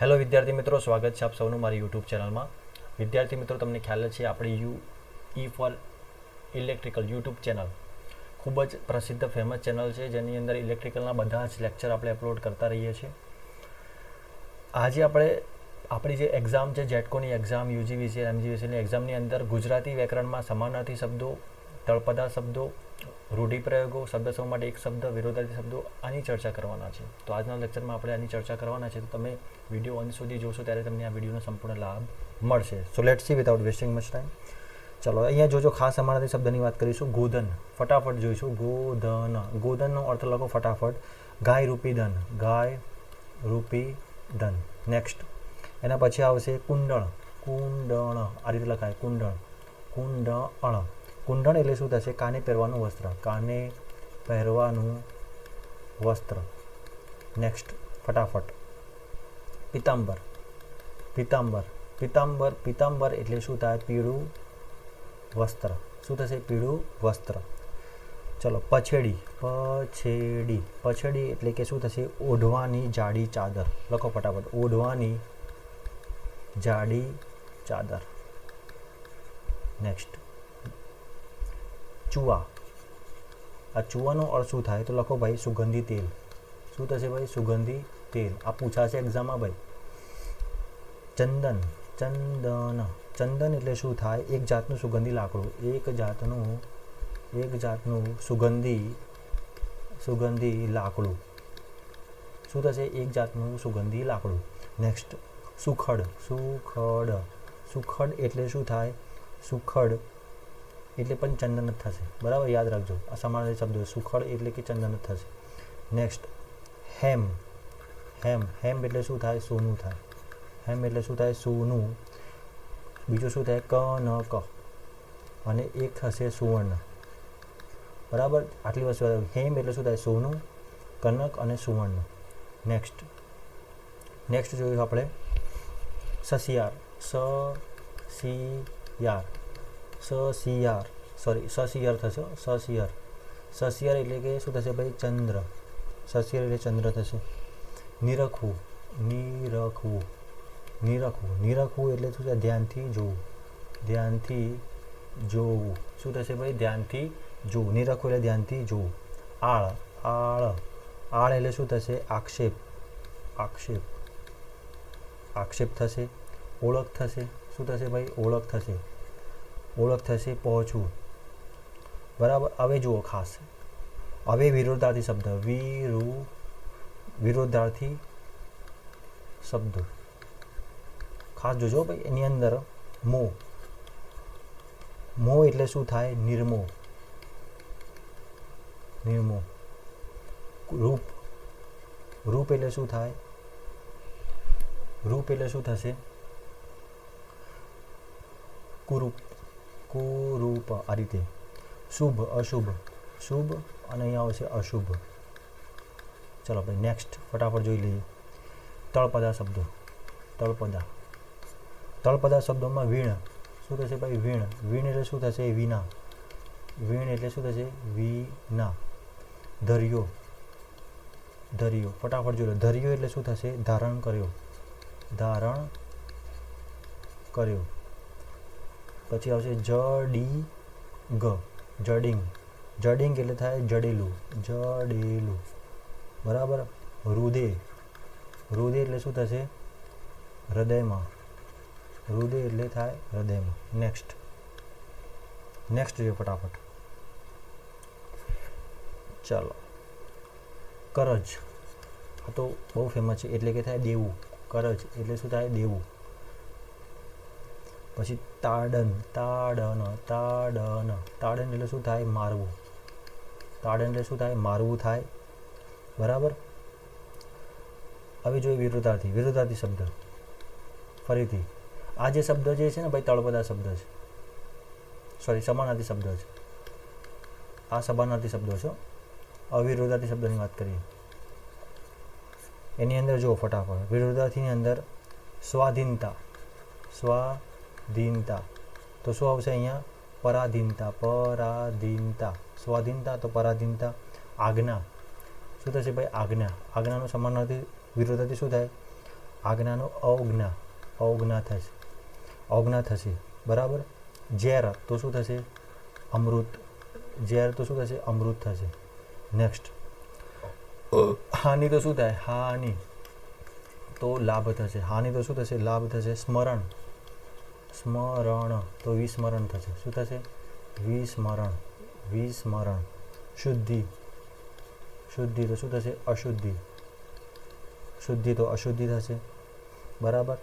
Hello વિદ્યાર્થી મિત્રો, સ્વાગત છે આપ સૌનું મારી યુટ્યુબ ચેનલમાં. વિદ્યાર્થી મિત્રો, તમને ખ્યાલ છે, આપણી U, E for electrical YouTube channel ખૂબ જ પ્રસિદ્ધ ફેમસ ચેનલ છે, જેની અંદર ઇલેક્ટ્રિકલના બધા જ લેક્ચર આપણે અપલોડ કરતા રહીએ છીએ. આજે આપણે, આપણી જે એક્ઝામ છે, જેટકોની એક્ઝામ, યુજીવીસી, એમજીવીસીની એક્ઝામની અંદર ગુજરાતી વ્યાકરણમાં સમાનાર્થી શબ્દો, તળપદા શબ્દો રૂઢિપ્રયોગો, શબ્દ સૌ માટે એક શબ્દ, વિરોધાર્થી શબ્દો, આની ચર્ચા કરવાના છે. તો આજના લેક્ચરમાં આપણે આની ચર્ચા કરવાના છે. તો તમે વીડિયો અંત સુધી જોશો ત્યારે તમને આ વિડીયોનો સંપૂર્ણ લાભ મળશે. So let see without wasting much time ચલો, અહીંયા જોજો ખાસ સમાનાર્થી શબ્દની વાત કરીશું. ગોધન, ફટાફટ જોઈશું. ગોધન, ગોધનનો અર્થ લખો ફટાફટ. ગાય રૂપી ધન, ગાય રૂપી ધન. નેક્સ્ટ એના પછી આવશે કુંડળ. કુંડળ. આ રીતે લખાય. કુંડળ. કુંડળ. કુંડળ એટલે શું થશે? કાને પહેરવાનું વસ્ત્ર? કાને પહેરવાનું વસ્ત્ર? નેક્સ્ટ ફટાફટ. પિતાંબર પિતાંબર પિતાંબર પિતાંબર એટલે શું થાય? પીળું વસ્ત્ર. શું થશે? પીળું વસ્ત્ર. ચલો, પછેડી. પછેડી. પછેડી એટલે કે શું થશે? ઓઢવાની જાડી ચાદર. લખો ફટાફટ. ઓઢવાની જાડી ચાદર. નેક્સ્ટ ચૂવા આ ચૂવાનો અર્થ શું થાય? તો લખો ભાઈ, સુગંધી તેલ. શું થશે ભાઈ? સુગંધી તેલ. આ પૂછાશે એક્ઝામમાં ભાઈ. ચંદન. ચંદન. ચંદન એટલે શું થાય? એક જાતનું સુગંધી લાકડું. એક જાતનું એક જાતનું સુગંધી સુગંધી લાકડું. શું થશે? એક જાતનું સુગંધી લાકડું. નેક્સ્ટ સુખડ. સુખડ. સુખડ એટલે શું થાય? સુખડ. એટલે પણ ચંદન જ થશે. બરાબર? યાદ રાખજો. આ સમાનાર્થી શબ્દો સુખડ એટલે કે ચંદન જ થશે. નેક્સ્ટ હેમ. હેમ. હેમ એટલે શું થાય? સોનું થાય. હેમ એટલે શું થાય? સોનું. બીજું શું થાય? ક ન ક અને એક હશે સુવર્ણ. બરાબર? આટલી વસ્તુ હેમ એટલે શું થાય? સોનું, કનક અને સુવર્ણ. નેક્સ્ટ નેક્સ્ટ જોયું આપણે. સસિયાર. સ સી યાર સસિયાર સોરી સસિયર થશે સસિયર સસિયર એટલે કે શું થશે ભાઈ ચંદ્ર સસિયર એટલે ચંદ્ર થશે નિરખવું નિરખવું નિરખવું નિરખવું એટલે શું છે ધ્યાનથી જોવું ધ્યાનથી જોવું શું થશે ભાઈ ધ્યાનથી જોવું નિરખવું એટલે ધ્યાનથી જોવું આળ આળ આળ એટલે શું થશે આક્ષેપ આક્ષેપ આક્ષેપ થશે ઓળખ થશે શું થશે ભાઈ ઓળખ થશે ઓળખ થશે, પહોંચવું. બરાબર? હવે જુઓ ખાસ. હવે વિરોધાર્થી શબ્દ. વિરુ, વિરોધાર્થી શબ્દ. ખાસ જોજો ભાઈ, એની અંદર મો. મો એટલે શું થાય? નિર્મો. નિર્મો. રૂપ. રૂપ એટલે શું થાય? રૂપ એટલે શું થશે? કુરૂપ. કુરૂપ આ રીતે. શુભ, અશુભ. શુભ અને અહીંયા આવશે અશુભ. ચલો આપણે નેક્સ્ટ ફટાફટ જોઈ લઈએ. તળપદા શબ્દો. તળપદા. તળપદા શબ્દોમાં વીણ. શું થશે ભાઈ? વીણ. વીણ એટલે શું થશે? વિના વીણ એટલે શું થશે? વિના ધર્યો. ધર્યો. ફટાફટ જોઈ લો. ધર્યો એટલે શું થશે? ધારણ કર્યો. ધારણ કર્યો. પછી આવશે જડી ગ જડિંગ. જડિંગ એટલે થાય જડેલું. જડેલું. બરાબર? હૃદય. હૃદય એટલે શું થશે? હૃદયમાં. હૃદય એટલે થાય હૃદયમાં. નેક્સ્ટ નેક્સ્ટ જોઈએ ફટાફટ. ચાલો. કરજ. આ તો બહુ ફેમસ છે. એટલે કે થાય દેવું. કરજ એટલે શું થાય દેવું. પછી તાડન તાડન તાડન. તાડન એટલે શું થાય? મારવું. તાડન એટલે શું થાય? મારવું થાય. બરાબર? હવે જોઈએ વિરોધાર્થી વિરુદ્ધાર્થી શબ્દ. ફરીથી. આ જે શબ્દ જે છે ને ભાઈ, તળપદા શબ્દ છે. સોરી સમાનાર્થી શબ્દ છે. આ સમાનાર્થી શબ્દો છે. અવિરોધાર્થી શબ્દની વાત કરીએ. એની અંદર જુઓ ફટાફટ. વિરોધાર્થીની અંદર સ્વાધીનતા. સ્વાધીનતા. તો શું આવશે અહીંયા? પરાધીનતા પરાધીનતા. સ્વાધીનતા તો પરાધીનતા. આજ્ઞા. શું થશે ભાઈ? આજ્ઞા. આજ્ઞાનું સમાનાર્થી વિરોધાથી શું થાય? આજ્ઞાનું અવજ્ઞા. અવજ્ઞા થશે. અવજ્ઞા થશે. બરાબર? ઝેર તો શું થશે? અમૃત. ઝેર તો શું થશે? અમૃત થશે. નેક્સ્ટ હાનિ તો શું થાય? હાનિ. તો લાભ થશે. હાનિ તો શું થશે? લાભ થશે સ્મરણ. સ્મરણ. તો વિસ્મરણ થશે. શું થશે? વિસ્મરણ. વિસ્મરણ. શુદ્ધિ. શુદ્ધિ તો શું થશે? અશુદ્ધિ. શુદ્ધિ તો અશુદ્ધિ થશે. બરાબર?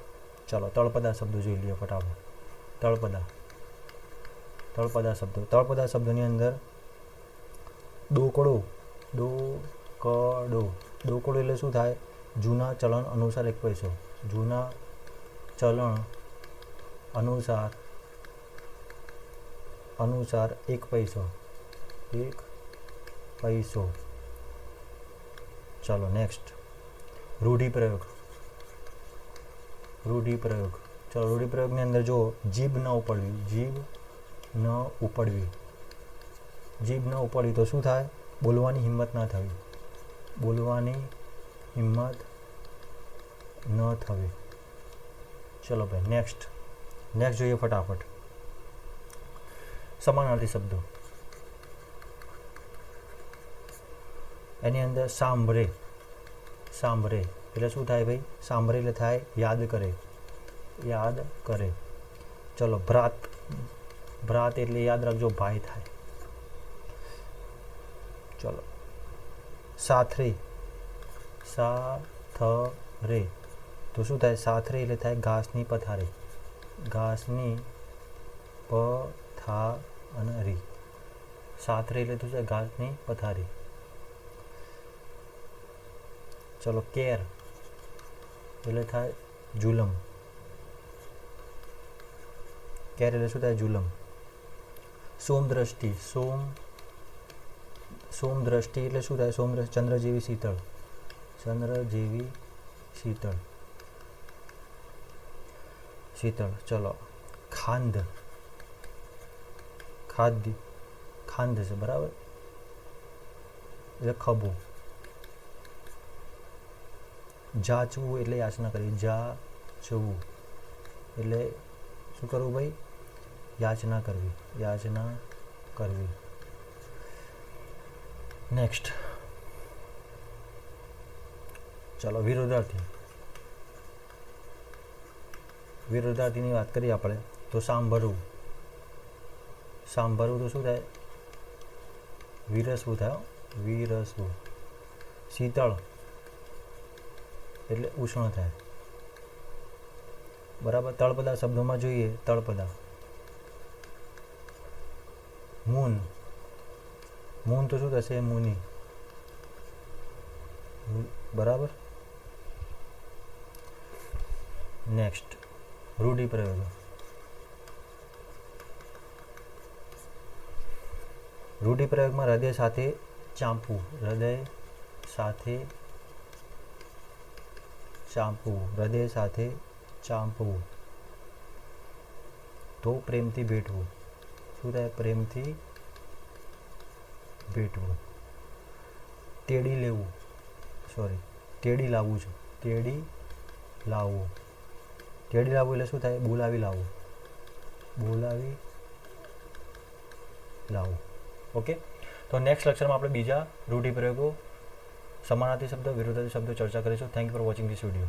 ચાલો, તળપદા શબ્દો જોઈ લઈએ ફટાફટ. તળપદા. તળપદા શબ્દો. તળપદા શબ્દોની અંદર ડોકડો ડોકડો ડોકડો એટલે શું થાય? જૂના ચલણ અનુસાર એક પૈસો. જૂના ચલણ અનુસાર અનુસાર એક પૈસો એક પૈસો. ચાલો નેક્સ્ટ રૂઢિપ્રયોગ રૂઢિપ્રયોગ ચાલો રૂઢિપ્રયોગની અંદર જો જીભ ન ઉપડવી, જીભ ન ઉપડવી. જીભ ન ઉપડવી તો શું થાય? બોલવાની હિંમત ન થવી. બોલવાની હિંમત ન થવી. ચલો ભાઈ નેક્સ્ટ નેક્સ્ટ જોઈએ ફટાફટ. સમાનાર્થી શબ્દો. એની અંદર સાંભળે. સાંભળે. એટલે શું થાય ભાઈ? સાંભળે એટલે થાય યાદ કરે. યાદ કરે. ચલો, ભ્રાત. ભ્રાત એટલે યાદ રાખજો, ભાઈ થાય. ચલો. સાથરે. સાથરે. તો શું થાય? સાથરે એટલે થાય ઘાસની પથારી. ઘાસની પથારી એટલે શું છે ઘાસની પથારી ચલો કેર એટલે થાય જુલમ કેર એટલે શું થાય જુલમ સોમદ્રષ્ટિ સોમ સોમદ્રષ્ટિ એટલે શું થાય સોમ ચંદ્ર જેવી શીતળ ચંદ્ર જેવી શીતળ શીતળ. ચલો. ખાંદ ખાદ્ય. ખાંદ છે, બરાબર? એટલે ખભું જાચવું એટલે યાચના કરવી. જાચવું. એટલે શું કરવું ભાઈ? યાચના કરવી. યાચના કરવી. નેક્સ્ટ ચાલો, વિરોધાર્થી. વિરોધાર્થીની વાત કરીએ આપણે, તો સાંભળવું. સાંભળવું તો શું થાય? વિરસવું થાય. વિરસવું. શીતળ. એટલે ઉષ્ણ થાય. બરાબર? તળપદા શબ્દોમાં જોઈએ, તળપદા. મૂન. મૂન તો શું થશે? મુનિ. બરાબર? નેક્સ્ટ. રૂઢિપ્રયોગ રૂઢિપ્રયોગમાં હૃદય સાથે ચાંપવું, હૃદય સાથે ચાંપવું, હૃદય સાથે ચાંપવું. તો પ્રેમથી ભેટવું. શું થાય? પ્રેમથી ભેટવું. તેડી લેવું. સોરી તેડી લાવવું છે. તેડી લાવવું. તેડી લાવવું એટલે શું થાય? બોલાવી લાવવું બોલાવી લાવવું ઓકે તો નેક્સ્ટ લેક્ચરમાં આપણે બીજા રૂઢિપ્રયોગો, સમાનાર્થી શબ્દ, વિરોધાર્થી શબ્દો ચર્ચા કરીશું. Thank you for watching this video